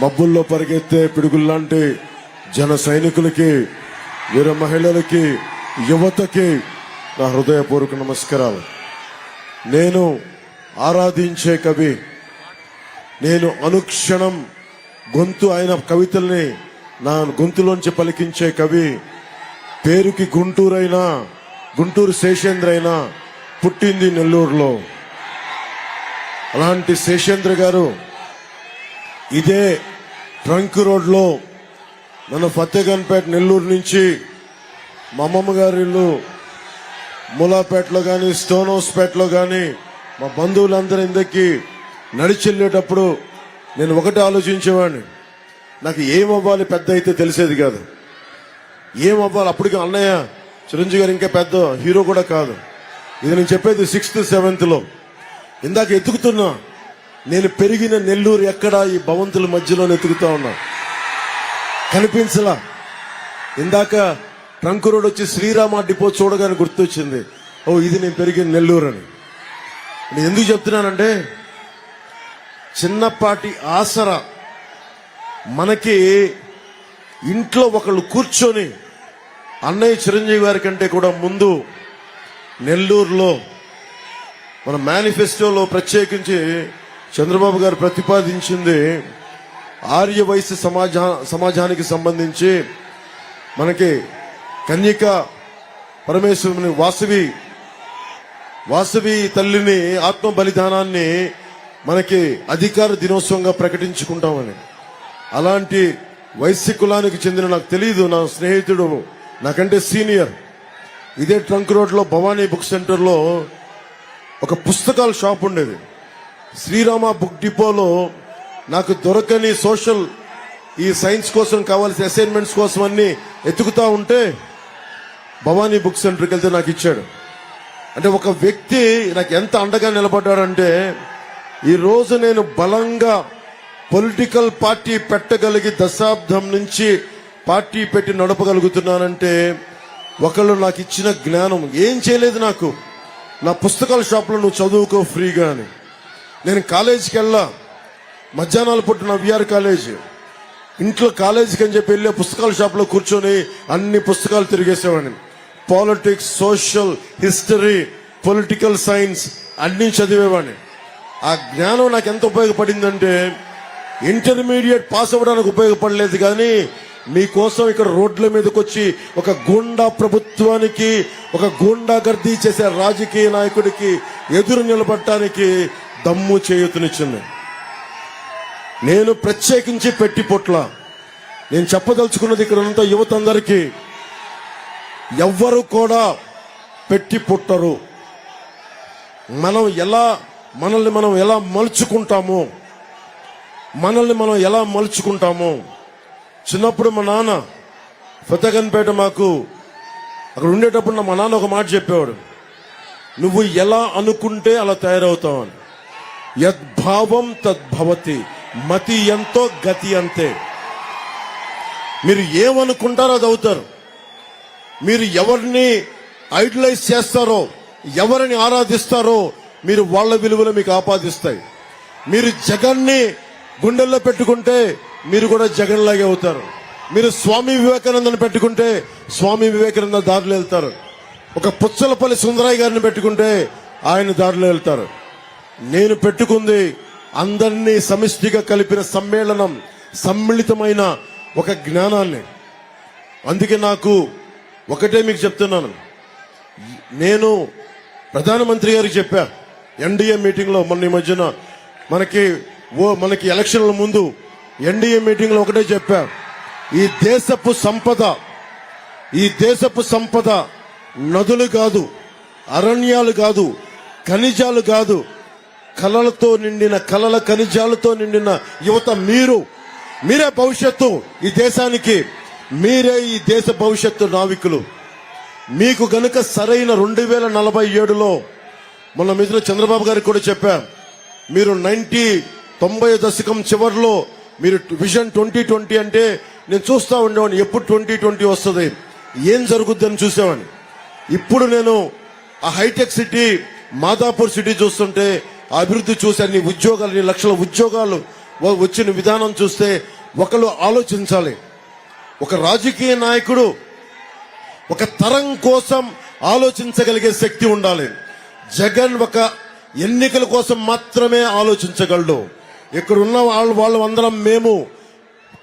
మబ్బుల్లో పరిగెత్తే పిడుగుల్లాంటి జన సైనికులకి వీర మహిళలకి యువతకి నా హృదయపూర్వక నమస్కారాలు. నేను ఆరాధించే కవి నేను అనుక్షణం గొంతు ఆయన కవితల్ని నా గొంతులోంచి పలికించే కవి పేరుకి గుంటూరైనా గుంటూరు శేషేంద్ర అయినా పుట్టింది నెల్లూరులో. అలాంటి శేషేంద్ర గారు ఇదే ట్రంక్ రోడ్లో మన ఫతేగన్పేట నెల్లూరు నుంచి మా అమ్మమ్మ గారి ఇల్లు మూలాపేటలో కానీ స్టోన్ హౌస్పేటలో కానీ మా బంధువులందరి ఇందకి నడిచెళ్ళేటప్పుడు నేను ఒకటి ఆలోచించేవాడిని. నాకు ఏమవ్వాలి పెద్ద అయితే తెలిసేది కాదు. ఏం అప్పటికి అన్నయ్య చిరంజీవి గారు ఇంకా పెద్ద హీరో కూడా కాదు. ఇది నేను చెప్పేది సిక్స్త్ సెవెంత్లో. ఇందాక ఎత్తుకుతున్నా. నేను పెరిగిన నెల్లూరు ఎక్కడ ఈ భవంతుల మధ్యలో వెతుకుతా ఉన్నా. కనిపించలా. ఇందాక ట్రంక్ రోడ్ వచ్చి శ్రీరామ డిపో చూడగానే గుర్తొచ్చింది. ఓ ఇది నేను పెరిగిన నెల్లూరు అని నేను ఎందుకు చెప్తున్నానంటే చిన్నపాటి ఆసరా మనకి ఇంట్లో ఒకళ్ళు కూర్చొని అన్నయ్య చిరంజీవి గారి కంటే కూడా ముందు నెల్లూరులో మన మేనిఫెస్టోలో ప్రత్యేకించి చంద్రబాబు గారు ప్రతిపాదించింది ఆర్య వైశ్య సమాజా సమాజానికి సంబంధించి మనకి కన్యక పరమేశ్వరుని వాసవి వాసవి తల్లిని ఆత్మ బలిదానాన్ని మనకి అధికార దినోత్సవంగా ప్రకటించుకుంటామని. అలాంటి వైశ్య కులానికి చెందిన నాకు తెలియదు నా స్నేహితుడు నాకంటే సీనియర్. ఇదే ట్రంక్ రోడ్లో భవానీ బుక్ సెంటర్లో ఒక పుస్తకాల షాప్ ఉండేది. శ్రీరామ బుక్ డిపోలో నాకు దొరకని సోషల్ ఈ సైన్స్ కోసం కావాల్సిన అసైన్మెంట్స్ కోసం అన్ని ఎతుకుతా ఉంటే భవానీ బుక్ సెంటర్కి వెళ్తే నాకు ఇచ్చాడు. అంటే ఒక వ్యక్తి నాకు ఎంత అండగా నిలబడ్డాడంటే ఈరోజు నేను బలంగా పొలిటికల్ పార్టీ పెట్టగలిగి దశాబ్దం నుంచి పార్టీ పెట్టి నడపగలుగుతున్నానంటే ఒకళ్ళు నాకు ఇచ్చిన జ్ఞానం. ఏం చేయలేదు నాకు. నా పుస్తకాల షాప్లో నువ్వు చదువుకో ఫ్రీగా అని. నేను కాలేజీకి వెళ్ళా మధ్యాహ్నాలు పుట్టిన విఆర్ కాలేజ్. ఇంట్లో కాలేజీకి అని చెప్పి వెళ్ళే పుస్తకాల షాప్లో కూర్చొని అన్ని పుస్తకాలు తిరిగేసేవాడిని. Politics social history political science అన్ని చదివేవాడిని. ఆ జ్ఞానం నాకు ఎంత ఉపయోగపడిందంటే ఇంటర్మీడియట్ పాస్ అవ్వడానికి ఉపయోగపడలేదు కానీ మీకోసం ఇక్కడ రోడ్ల మీదకి వచ్చి ఒక గూండా ప్రభుత్వానికి ఒక గూండా గర్దీ చేసే రాజకీయ నాయకుడికి ఎదురు నిలబడటానికి దమ్ము చేయూతనిచ్చింది. నేను ప్రత్యేకించి పెట్టి పొట్ల. నేను చెప్పదలుచుకున్నది ఇక్కడ ఉన్న యువత అందరికీ ఎవ్వరు కూడా పెట్టి పుట్టరు. మనం ఎలా మనల్ని మనం ఎలా మలుచుకుంటామో మనల్ని మనం ఎలా మలుచుకుంటామో. చిన్నప్పుడు మా నాన్న ఫతగన్పేట మాకు అక్కడ ఉండేటప్పుడు మా నాన్న ఒక మాట చెప్పేవాడు. నువ్వు ఎలా అనుకుంటే అలా తయారవుతావు అని. యద్భావం తద్భవతి మతి ఎంతో గతి అంతే. మీరు ఏమనుకుంటారో అది అవుతారు. మీరు ఎవరిని ఐడలైజ్ చేస్తారో ఎవరిని ఆరాధిస్తారో మీరు వాళ్ళ విలువలు మీకు ఆపాదిస్తాయి. మీరు జగన్ని గుండెల్లో పెట్టుకుంటే మీరు కూడా జగన్ లాగే అవుతారు. మీరు స్వామి వివేకానందని పెట్టుకుంటే స్వామి వివేకానంద దారిలో వెళ్తారు. ఒక పుచ్చలపల్లి సుందరయ్య గారిని పెట్టుకుంటే ఆయన దారిలో వెళ్తారు. నేను పెట్టుకుంది అందరినీ సమిష్టిగా కలిపిన సమ్మేళనం సమ్మిళితమైన ఒక జ్ఞానాన్ని. అందుకే నాకు ఒకటే మీకు చెప్తున్నాను. నేను ప్రధానమంత్రి గారికి చెప్పా ఎన్డీఏ మీటింగ్లో మొన్న ఈ మధ్యన మనకి ఓ మనకి ఎలక్షన్ల ముందు ఎన్డీఏ మీటింగ్లో ఒకటే చెప్పా ఈ దేశపు సంపద ఈ దేశపు సంపద నదులు కాదు అరణ్యాలు కాదు ఖనిజాలు కాదు కళలతో నిండిన కళల ఖనిజాలతో నిండిన యువత మీరు మీరే భవిష్యత్తు ఈ దేశానికి మీరే ఈ దేశ భవిష్యత్తు నావికులు. మీకు గనుక సరైన రెండు వేల నలభై ఏడులో మొన్న మిత్రులు చంద్రబాబు గారికి కూడా చెప్పాం మీరు నైన్టీ తొంభై దశకం చివరిలో మీరు విజన్ ట్వంటీ ట్వంటీ అంటే నేను చూస్తూ ఉండేవాడిని ఎప్పుడు ట్వంటీ ట్వంటీ వస్తుంది ఏం జరుగుద్దని చూసేవాడిని. ఇప్పుడు నేను ఆ హైటెక్ సిటీ మాదాపూర్ సిటీ చూస్తుంటే అభివృద్ధి చూసే అన్ని ఉద్యోగాలు అన్ని లక్షల ఉద్యోగాలు వచ్చిన విధానం చూస్తే ఒకళ్ళు ఆలోచించాలి. ఒక రాజకీయ నాయకుడు ఒక తరం కోసం ఆలోచించగలిగే శక్తి ఉండాలి. జగన్ ఒక ఎన్నికల కోసం మాత్రమే ఆలోచించగలడు. ఇక్కడ ఉన్న వాళ్ళు వాళ్ళు అందరం మేము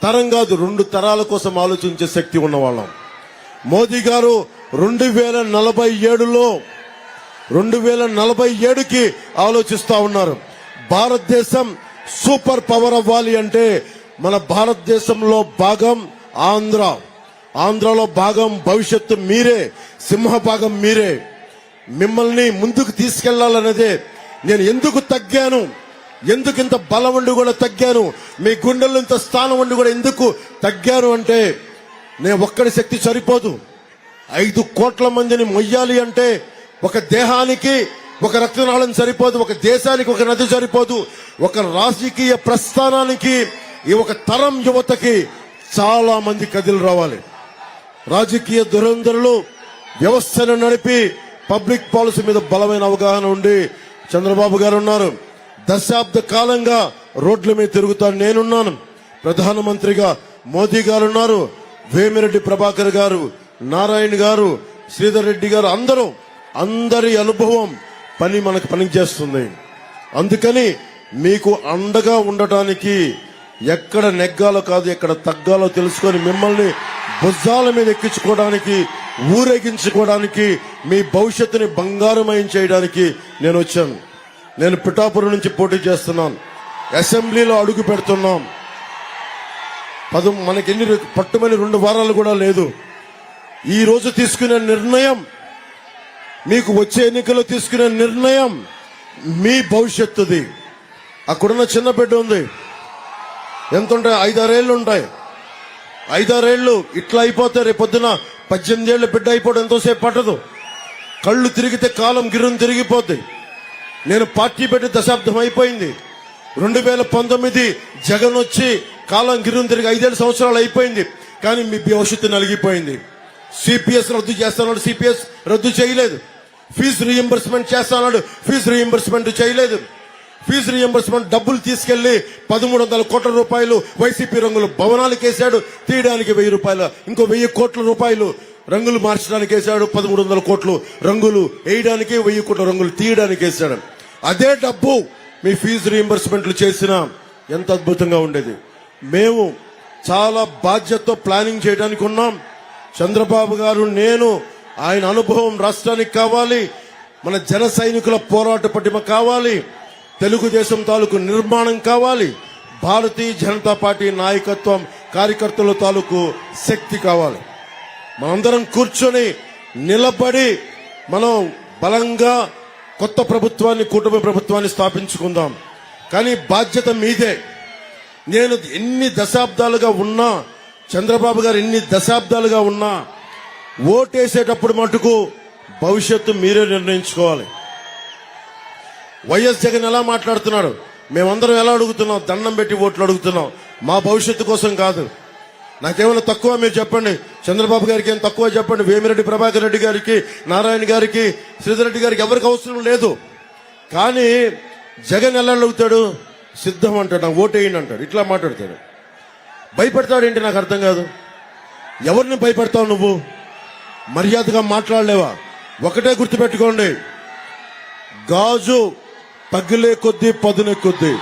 తరం కాదు రెండు తరాల కోసం ఆలోచించే శక్తి ఉన్నవాళ్ళం. మోదీ గారు రెండు వేల నలభై ఏడులో రెండు వేల నలభై ఏడుకి ఆలోచిస్తా ఉన్నారు. భారతదేశం సూపర్ పవర్ అవ్వాలి అంటే మన భారతదేశంలో భాగం ఆంధ్ర. ఆంధ్రలో భాగం భవిష్యత్తు మీరే సింహ భాగం మీరే. మిమ్మల్ని ముందుకు తీసుకెళ్ళాలన్నదే నేను ఎందుకు తగ్గాను? ఎందుకు ఇంత బలం ఉండి కూడా తగ్గాను? మీ గుండెల్లో ఇంత స్థానం ఉండి కూడా ఎందుకు తగ్గాను అంటే నేను ఒక్కడి శక్తి సరిపోదు. ఐదు కోట్ల మందిని మొయ్యాలి అంటే ఒక దేహానికి ఒక రక్తనాళం సరిపోదు ఒక దేశానికి ఒక నది సరిపోదు ఒక రాజకీయ ప్రస్థానానికి ఈ ఒక తరం యువతకి చాలా మంది కదిలి రావాలి. రాజకీయ దురంధరులు వ్యవస్థను నడిపి పబ్లిక్ పాలసీ మీద బలమైన అవగాహన ఉండి చంద్రబాబు గారు ఉన్నారు. దశాబ్ద కాలంగా రోడ్ల మీద తిరుగుతాను నేనున్నాను. ప్రధానమంత్రిగా మోదీ గారు ఉన్నారు. వేమిరెడ్డి ప్రభాకర్ గారు నారాయణ గారు శ్రీధర్ రెడ్డి గారు అందరూ అందరి అనుభవం పని మనకు పనిచేస్తుంది. అందుకని మీకు అండగా ఉండటానికి ఎక్కడ నెగ్గాలో కాదు ఎక్కడ తగ్గాలో తెలుసుకొని మిమ్మల్ని భుజాల మీద ఎక్కించుకోవడానికి ఊరేగించుకోవడానికి మీ భవిష్యత్తుని బంగారమయం చేయడానికి నేను వచ్చాను. నేను పిఠాపురం నుంచి పోటీ చేస్తున్నాను. అసెంబ్లీలో అడుగు పెడుతున్నాం. పదం మనకి ఎన్ని పట్టుమని రెండు వారాలు కూడా లేదు. ఈ రోజు తీసుకునే నిర్ణయం మీకు వచ్చే ఎన్నికల్లో తీసుకునే నిర్ణయం మీ భవిష్యత్తుది. అక్కడున్న చిన్న బిడ్డ ఉంది. ఎంత ఉంటాయి ఐదారేళ్ళు ఉంటాయి. ఐదారేళ్ళు ఇట్లా అయిపోతే రేపొద్దున పద్దెనిమిది ఏళ్ళ బిడ్డ అయిపోవడం ఎంతోసేపు పట్టదు. కళ్ళు తిరిగితే కాలం గిర్రం తిరిగిపోద్ది. నేను పార్టీ పెట్టి దశాబ్దం అయిపోయింది. రెండు వేల పంతొమ్మిది జగన్ వచ్చి కాలం గిర్రం తిరిగి ఐదేడు సంవత్సరాలు అయిపోయింది. కానీ మీ భవిష్యత్తు నలిగిపోయింది. సిపిఎస్ రద్దు చేస్తాను సిపిఎస్ రద్దు చేయలేదు. ఫీజు రీఎంబర్స్మెంట్ చేస్తానన్నాడు. ఫీజు రీఎంబర్స్మెంట్ చేయలేదు. ఫీజు రీఎంబర్స్మెంట్ డబ్బులు తీసుకెళ్ళి పదమూడు వందల కోట్ల రూపాయలు వైసీపీ రంగులు భవనాలకు వేశాడు. తీయడానికి వెయ్యి రూపాయలు ఇంకో వెయ్యి కోట్ల రూపాయలు రంగులు మార్చడానికి వేశాడు. పదమూడు వందల కోట్లు రంగులు వేయడానికి వెయ్యి కోట్ల రంగులు తీయడానికి వేశాడు. అదే డబ్బు మీ ఫీజు రీఎంబర్స్మెంట్లు చేసినా ఎంత అద్భుతంగా ఉండేది. మేము చాలా బాధ్యతతో ప్లానింగ్ చేయడానికి ఉన్నాం. చంద్రబాబు గారు నేను ఆయన అనుభవం రాష్ట్రానికి కావాలి. మన జన సైనికుల పోరాట పటిమ కావాలి. తెలుగుదేశం తాలూకు నిర్మాణం కావాలి. భారతీయ జనతా పార్టీ నాయకత్వం కార్యకర్తల తాలూకు శక్తి కావాలి. మనందరం కూర్చొని నిలబడి మనం బలంగా కొత్త ప్రభుత్వాన్ని కుటుంబ ప్రభుత్వాన్ని స్థాపించుకుందాం. కానీ బాధ్యత మీదే. నేను ఎన్ని దశాబ్దాలుగా ఉన్నా చంద్రబాబు గారు ఎన్ని దశాబ్దాలుగా ఉన్నా ఓటేసేటప్పుడు మటుకు భవిష్యత్తు మీరే నిర్ణయించుకోవాలి. వైఎస్ జగన్ ఎలా మాట్లాడుతున్నాడు? మేమందరం ఎలా అడుగుతున్నాం? దండం పెట్టి ఓట్లు అడుగుతున్నాం. మా భవిష్యత్తు కోసం కాదు. నాకేమైనా తక్కువ మీరు చెప్పండి. చంద్రబాబు గారికి ఏం తక్కువ చెప్పండి? వేమిరెడ్డి ప్రభాకర్ రెడ్డి గారికి నారాయణ గారికి శ్రీధర్ రెడ్డి గారికి ఎవరికి అవసరం లేదు. కానీ జగన్ ఎలా అడుగుతాడు? సిద్ధం అంటాడు. నాకు ఓటేయండి అంటాడు. ఇట్లా మాట్లాడతాడు. భయపెడతాడు ఏంటి? నాకు అర్థం కాదు. ఎవరిని భయపెడతావు నువ్వు? మర్యాదగా మాట్లాడలేవా? ఒకటే గుర్తుపెట్టుకోండి. గాజు పగిలే కొద్దీ పదునే కొద్దీ.